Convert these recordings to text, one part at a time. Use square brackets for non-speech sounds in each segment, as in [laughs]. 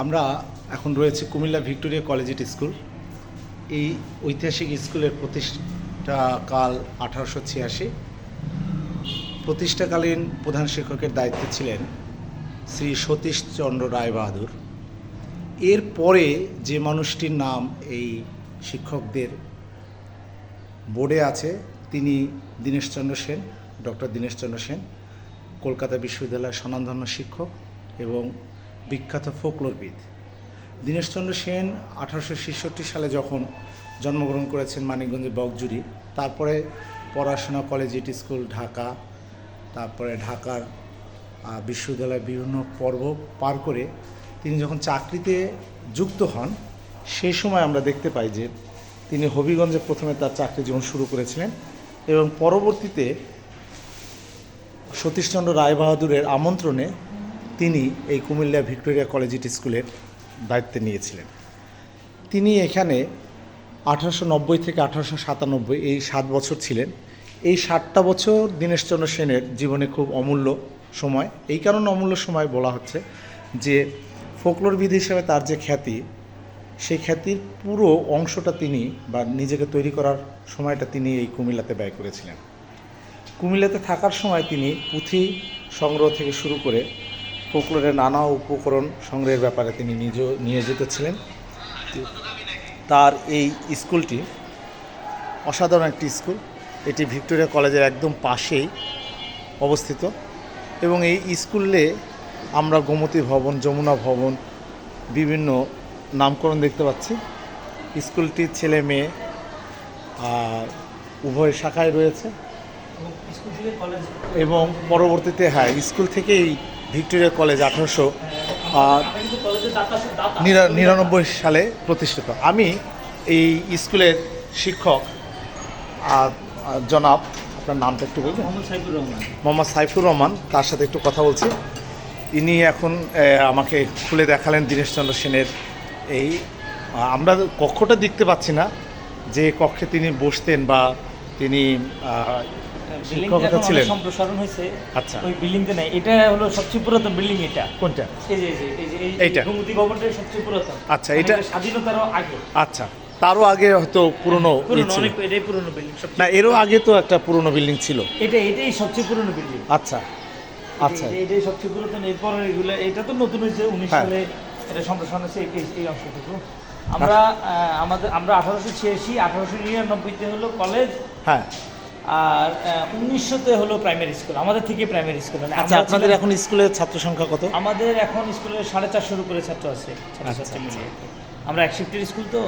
আমরা এখন রয়েছে কুমিল্লা ভিক্টোরিয়া কলেজিয়েট স্কুল। এই ঐতিহাসিক স্কুলের প্রতিষ্ঠা কাল আঠারোশো ছিয়াশি। প্রতিষ্ঠাকালীন প্রধান শিক্ষকের দায়িত্বে ছিলেন শ্রী সতীশচন্দ্র রায় বাহাদুর এরপরে যে মানুষটির নাম এই শিক্ষকদের বোর্ডে আছে, তিনি দীনেশচন্দ্র সেন, ডক্টর দীনেশচন্দ্র সেন, কলকাতা বিশ্ববিদ্যালয়ের স্বনামধন্য শিক্ষক এবং বিখ্যাত ফোকলোরবিদ। দীনেশচন্দ্র সেন আঠারোশো ছেষট্টি সালে যখন জন্মগ্রহণ করেছেন মানিকগঞ্জের বকজুরি, তারপরে পড়াশোনা কলেজিয়েট স্কুল, ঢাকা, তারপরে ঢাকার বিশ্ববিদ্যালয়ের বিভিন্ন পর্ব পার করে তিনি যখন চাকরিতে যুক্ত হন সেই সময় আমরা দেখতে পাই যে তিনি হবিগঞ্জে প্রথমে তার চাকরি জীবন শুরু করেছিলেন এবং পরবর্তীতে সতীশচন্দ্র রায়বাহাদুরের আমন্ত্রণে তিনি এই কুমিল্লা ভিক্টোরিয়া কলেজিয়েট স্কুলের দায়িত্বে নিয়েছিলেন। তিনি এখানে আঠারোশো নব্বই থেকে আঠারোশো সাতানব্বই এই সাত বছর ছিলেন। এই সাতটা বছর দীনেশচন্দ্র সেনের জীবনে খুব অমূল্য সময়। এই কারণে অমূল্য সময় বলা হচ্ছে যে ফোকলোরবিদ হিসেবে তার যে খ্যাতি, সেই খ্যাতির পুরো অংশটা তিনি বা নিজেকে তৈরি করার সময়টা তিনি এই কুমিল্লাতে ব্যয় করেছিলেন। কুমিল্লাতে থাকার সময় তিনি পুঁথি সংগ্রহ থেকে শুরু করে ফোকলোরের নানা উপকরণ সংগ্রহের ব্যাপারে তিনি নিজেও নিয়োজিত ছিলেন। তার এই স্কুলটি অসাধারণ একটি স্কুল। এটি ভিক্টোরিয়া কলেজের একদম পাশেই অবস্থিত এবং এই স্কুলে আমরা গোমতী ভবন, যমুনা ভবন, বিভিন্ন নামকরণ দেখতে পাচ্ছি। স্কুলটির ছেলে মেয়ে আর উভয় শাখায় রয়েছে। এবং পরবর্তীতে হ্যাঁ স্কুল থেকেই ভিক্টোরিয়া কলেজ আঠারোশো নিরানব্বই সালে প্রতিষ্ঠিত। আমি এই স্কুলের শিক্ষক জনাব আপনার নামটা একটু বলবেন? মোহাম্মদ সাইফুর রহমান। মোহাম্মদ সাইফুর রহমান তার সাথে একটু কথা বলছি। ইনি এখন আমাকে খুলে দেখালেন দীনেশচন্দ্র সেনের এই আমরা কক্ষটা দেখতে পাচ্ছি না যে কক্ষে তিনি বসতেন বা তিনি শিক্ষকতা ছিলেন সম্প্রসারণ হয়েছে। আচ্ছা। ওই বিল্ডিংতে নাই। এটা হলো সবচেয়ে পুরাতন বিল্ডিং এটা। কোনটা? এই যে এই যে এই যে এই এইটা? গোমতী সবচেয়ে পুরাতন। আচ্ছা, মানে এটা- স্বাধীনতারও আগে। আচ্ছা তারও আগে হয়তো পুরনো বিল্ডিং না এরও আগে তো একটা পুরনো বিল্ডিং ছিল। এটা এটাই সবচেয়ে পুরনো বিল্ডিং। আচ্ছা আচ্ছা। এটাই সবচেয়ে পুরাতন। এরপর এগুলো এটা তো নতুন হয়েছে উনিশ হ্যাঁ। সালে এটা সম্প্রসারণ হয়েছে এই- অংশটুকু। আমরা আহ, আমাদের আমরা আঠারোশো ছিয়াশি আঠারোশো নিরানব্বইতে হলো কলেজ হ্যাঁ। আর উনিশশোতে হলো প্রাইমারি স্কুল আমাদের থেকে প্রাইমারি স্কুল মানে আচ্ছা আপনাদের এখন স্কুলের ছাত্র সংখ্যা কত? আমাদের এখন স্কুলে সাড়ে চারশোর উপরে ছাত্র আছে আচ্ছা, ছাত্রছাত্রী মিলিয়ে আমরা এক শিফটের স্কুল তো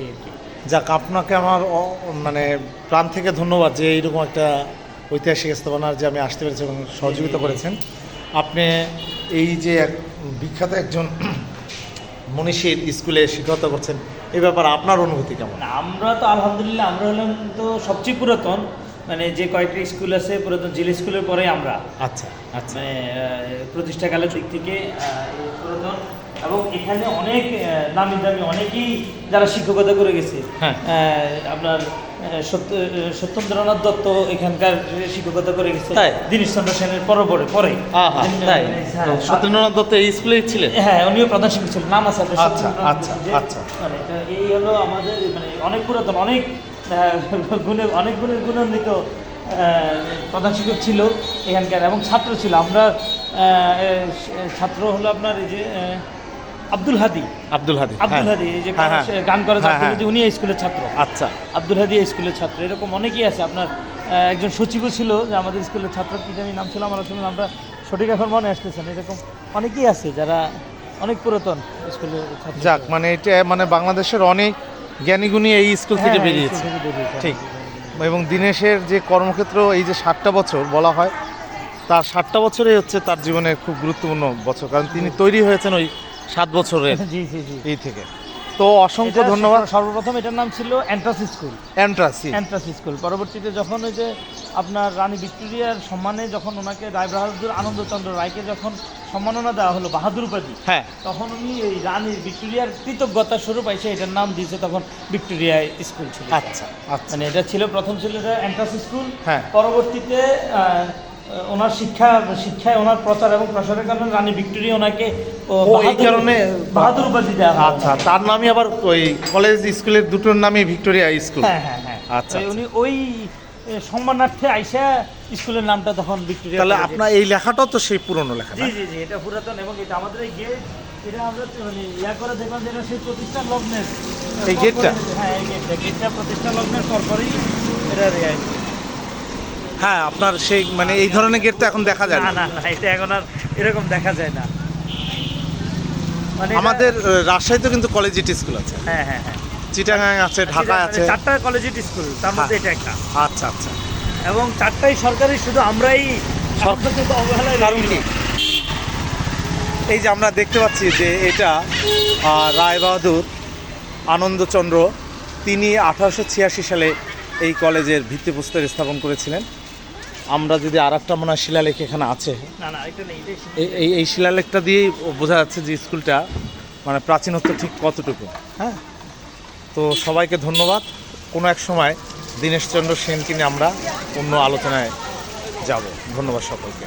এই আর কি। যাক আপনাকে আমার মানে প্রাণ থেকে ধন্যবাদ যে এইরকম একটা ঐতিহাসিক স্থাপনার যে আমি আসতে পেরেছি এবং সহযোগিতা করেছেন। আপনি এই যে বিখ্যাত একজন মনীষীর স্কুলে শিক্ষকতা করছেন এ ব্যাপারে আপনার অনুভূতি কেমন? আমরা তো আলহামদুলিল্লাহ আমরা হলাম তো সবচেয়ে পুরাতন মানে যে কয়েকটি স্কুল আছে পুরাতন জিল স্কুলের পরে আমরা। আচ্ছা আচ্ছা। মানে প্রতিষ্ঠাকালের দিক থেকে পুরাতন এবং এখানে অনেক নামি দামি অনেকেই যারা শিক্ষকতা করে গেছে। হ্যাঁ। আপনার সত্যেন্দ্রনাথ দত্ত এখানকার শিক্ষকতা করে গেছে। তাই? দীনেশচন্দ্র সেনের পরে। পরে পরে তাই? হ্যাঁ, সত্যেন্দ্রনাথ দত্ত এই স্কুলেই ছিলেন? হ্যাঁ উনিও প্রধান শিক্ষক ছিলেন। নাম আছে আচ্ছা, আচ্ছা, আচ্ছা। মানে এই হলো আমাদের মানে অনেক পুরাতন অনেক গুণে অনেক গুণের গুণান্বিত প্রধান শিক্ষক ছিল এখানকার এবং ছাত্র ছিল। আমরা ছাত্র হলো আপনার এই যে আব্দুল হাদি। আব্দুল হাদি আব্দুল হ্যাঁ। হাদি এই যে হ্যাঁ। গান করে হ্যাঁ, হ্যাঁ। উনি এই স্কুলের ছাত্র। আচ্ছা। আব্দুল হাদি স্কুলের ছাত্র। এরকম অনেকেই আছে। আপনার একজন সচিবও ছিল যে আমাদের স্কুলের ছাত্র কি জানি নাম ছিল আমার আসলে আমরা সঠিক এখন মনে আসতেছেন এরকম অনেকেই আছে যারা অনেক পুরাতন স্কুলের ছাত্র। যাক মানে এটা মানে বাংলাদেশের অনেক জ্ঞানীগুণী এই স্কুল থেকে বেরিয়েছে। ঠিক। এবং দিনেশের যে কর্মক্ষেত্র এই যে ষাটটা বছর বলা হয় তার ষাটটা বছরই হচ্ছে তার জীবনের খুব গুরুত্বপূর্ণ বছর। কারণ তিনি তৈরি হয়েছেন ওই সাত বছরের [laughs] জি জি জি। এই থেকে। তো অসংখ্য ধন্যবাদ। সর্বপ্রথম এটার নাম ছিল এন্ট্রাস স্কুল অ্যান্ট্রাসি এন্ট্রাস স্কুল পরবর্তীতে যখন ওই যে আপনার রানী ভিক্টোরিয়ার সম্মানে যখন ওনাকে রায় বাহাদুর আনন্দচন্দ্র রায়কে যখন সম্মাননা দেওয়া হলো বাহাদুর উপাধি হ্যাঁ। তখন উনি এই রানী ভিক্টোরিয়ার কৃতজ্ঞতা স্বরূপ এসে এটার নাম দিয়েছে তখন ভিক্টোরিয়া স্কুল ছিল। আচ্ছা আচ্ছা। মানে এটা ছিল প্রথম ছিল এটা এন্ট্রান্স স্কুল হ্যাঁ। পরবর্তীতে ওনার শিক্ষা শিক্ষায় ওনার প্রচার এবং প্রসারের কারণে রানী ভিক্টোরিয়া ওনাকে এই কারণে- বাহাদুর উপাধি দেওয়া আচ্ছা তার নামই আবার ওই কলেজ স্কুলের দুটোর নামই ভিক্টোরিয়া স্কুল। হ্যাঁ হ্যাঁ হ্যাঁ। আচ্ছা, উনি ওই সম্মানার্থে আইসা স্কুলের নামটা তখন ভিক্টোরিয়া তাহলে আপনার এই লেখাটাও তো সেই পুরনো লেখা জি জি জি এটা পুরাতন এবং এটা আমাদের এই গেট এটা আমরা মানে ইয়া করে দেখলাম যে এটা সেই প্রতিষ্ঠান লগ্নের এই গেটটা? হ্যাঁ এই গেটটা গেটটা প্রতিষ্ঠান লগ্নের পরপরই এটা হ্যাঁ আপনার সেই মানে এই ধরনের গেট তো এখন দেখা যায় না না এটা এখন আর এরকম দেখা যায় না। মানে আমাদের রাজশাহীতে কিন্তু কলেজিয়েট স্কুল আছে। হ্যাঁ হ্যাঁ হ্যাঁ। চিটাগাং আছে ঢাকা আছে। মানে চারটা কলেজিয়েট স্কুল তার মধ্যে। এটা একটা। আচ্ছা আচ্ছা। এবং চারটাই সরকারি শুধু আমরাই এখন পর্যন্ত অবহেলায় কারণ কি? এই যে আমরা দেখতে পাচ্ছি যে এটা রায়বাহাদুর আনন্দচন্দ্র তিনি আঠারোশো ছিয়াশি সালে এই কলেজের ভিত্তিপ্রস্তর স্থাপন করেছিলেন। আমরা যদি আর একটা মনে হয় শিলালেখ এখানে আছে। এই এই শিলালেখটা দিয়েই বোঝা যাচ্ছে যে স্কুলটা মানে প্রাচীনত্ব ঠিক কতটুকু। হ্যাঁ? তো সবাইকে ধন্যবাদ। কোনো এক সময় দীনেশচন্দ্র সেনকে নিয়ে আমরা অন্য আলোচনায় যাব। ধন্যবাদ সকলকে।